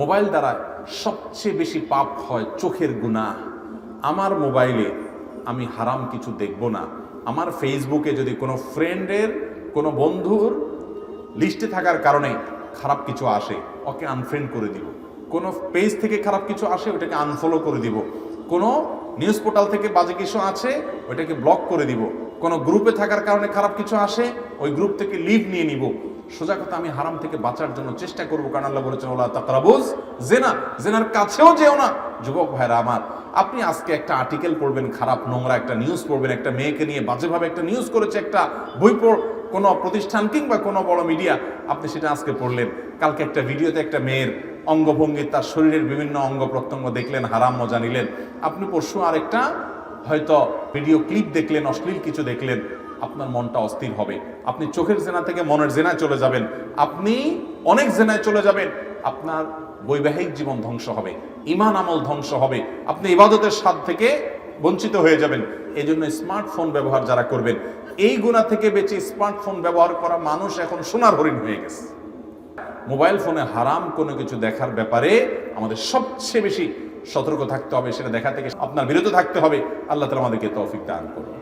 Mobile দ্বারা সবচেয়ে বেশি পাপ হয় চোখের গুণা। আমার মোবাইলে আমি হারাম কিছু দেখব না। আমার ফেসবুকে যদি কোনো ফ্রেন্ডের, কোনো বন্ধুর লিস্টে থাকার কারণে খারাপ কিছু আসে, ওকে আনফ্রেন্ড করে দিব। কোনো পেজ থেকে খারাপ কিছু আসে, ওটাকে আনফলো করে দিব। কোনো নিউজ পোর্টাল থেকে বাজে কিছু আছে ওইটাকে ব্লক করে দিব। কোনো গ্রুপে থাকার কারণে খারাপ কিছু আসে, ওই গ্রুপ থেকে লিভ নিয়ে নিব। সোজা কথা আমি হারাম থেকে বাঁচার জন্য চেষ্টা করব, কারণ আল্লাহ বলেছেন, ওলা তাকরাবুজ জেনা জেনার কাছেও যেও না। যুবক ভাইরা আমার, আপনি আজকে একটা আর্টিকেল পড়বেন, খারাপ নোংরা একটা নিউজ পড়বেন, একটা মেয়েকে নিয়ে বাজেভাবে একটা নিউজ করেছে একটা বই পড়, কোনো প্রতিষ্ঠান কিংবা কোনো বড় মিডিয়া আপনি সেটা আজকে পড়লেন। কালকে একটা ভিডিওতে একটা মেয়ের অঙ্গভঙ্গি, তার শরীরের বিভিন্ন অঙ্গ প্রত্যঙ্গ দেখলেন, হারাম মজা নিলেন। আপনি পরশু আরেকটা হয়তো ভিডিও ক্লিপ দেখলেন, অশ্লীল কিছু দেখলেন। আপনার মনটা অস্থির হবে। আপনি চোখের জেনা থেকে মনের জেনায় চলে যাবেন। আপনি অনেক জেনায় চলে যাবেন। আপনার বৈবাহিক জীবন ধ্বংস হবে। ইমান আমল ধ্বংস হবে। আপনি ইবাদতের স্বাদ থেকে বঞ্চিত হয়ে যাবেন। এই জন্য স্মার্টফোন ব্যবহার যারা করবেন, এই গুণা থেকে বেঁচে স্মার্টফোন ব্যবহার করা মানুষ এখন সোনার হরিণ হয়ে গেছে। মোবাইল ফোনে হারাম কোনো কিছু দেখার ব্যাপারে আমাদের সবচেয়ে বেশি সতর্ক থাকতে হবে, সেটা দেখা থেকে আপনার বিরত থাকতে হবে। আল্লাহ তালা আমাদেরকে তৌফিক দান করুন।